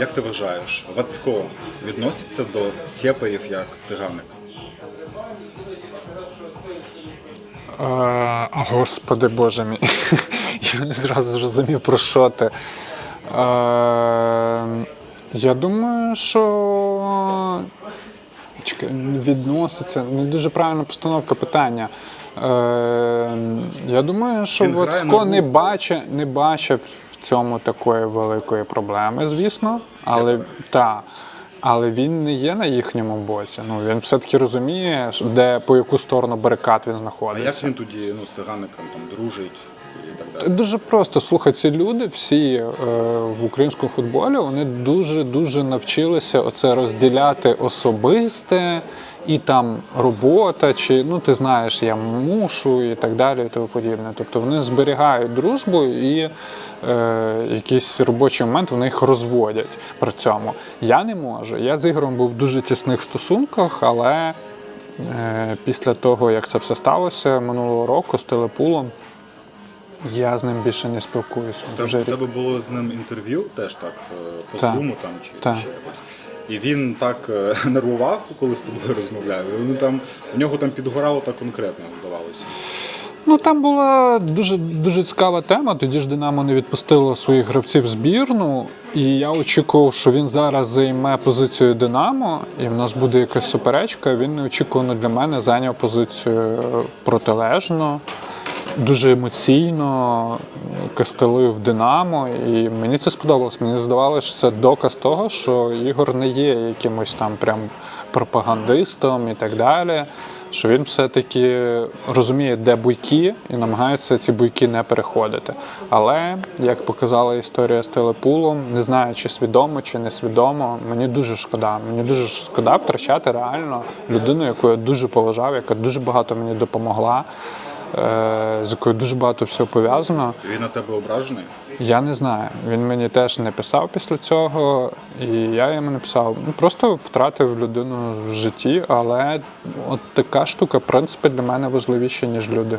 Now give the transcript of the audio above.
Як ти вважаєш, Вацько відноситься до сєперів як циганик? Е, Господи Боже мій. Я не зразу зрозумів, про що ти. Е, я думаю, що Чекай, відноситься. Не дуже правильна постановка питання. Е, я думаю, що Він грає на не бачить, не бачив в цьому такої великої проблеми, звісно. Але та. Але він не є на їхньому боці. Ну він все-таки розуміє, що- де по яку сторону барикад він А знаходиться. як він тоді ну, з цигаником там дружить і так далі? Дуже просто слухай, ці люди всі е, в українському футболі вони дуже дуже навчилися оце розділяти особисте і там робота, чи ну ти знаєш, я мушу і так далі, і тому подібне. Тобто вони зберігають дружбу і е, якісь робочі моменти вони їх розводять при цьому. Я не можу. Я з Ігорем був в дуже тісних стосунках, але е, після того, як це все сталося минулого року з телепулом. Я з ним більше не спілкуюся. У тебе було з ним інтерв'ю теж так е, по Так. зуму там чи ще якось. І він так е, нервував, коли з тобою розмовляв. І він там у нього там підгорало так конкретно, здавалося. Ну там була дуже дуже цікава тема. Тоді ж Динамо не відпустило своїх гравців збірну, і я очікував, що він зараз займе позицію Динамо, і в нас буде якась суперечка. Він неочікувано для мене зайняв позицію протилежну. Дуже емоційно кастелив Динамо, і мені це сподобалось. Мені здавалося, що це доказ того, що Ігор не є якимось там прям пропагандистом і так далі. Що він все-таки розуміє, де буйки, і намагається ці буйки не переходити. Але, як показала історія з телепулом, не знаю, чи свідомо, чи несвідомо, мені дуже шкода. Мені дуже шкода втрачати реально людину, яку я дуже поважав, яка дуже багато мені допомогла, е, з якою дуже багато всього пов'язано. Він на тебе ображений. Я не знаю. Він мені теж не писав після цього, і я йому не писав. Ну просто втратив людину в житті, але от така штука, в принципі, для мене важливіша, ніж люди.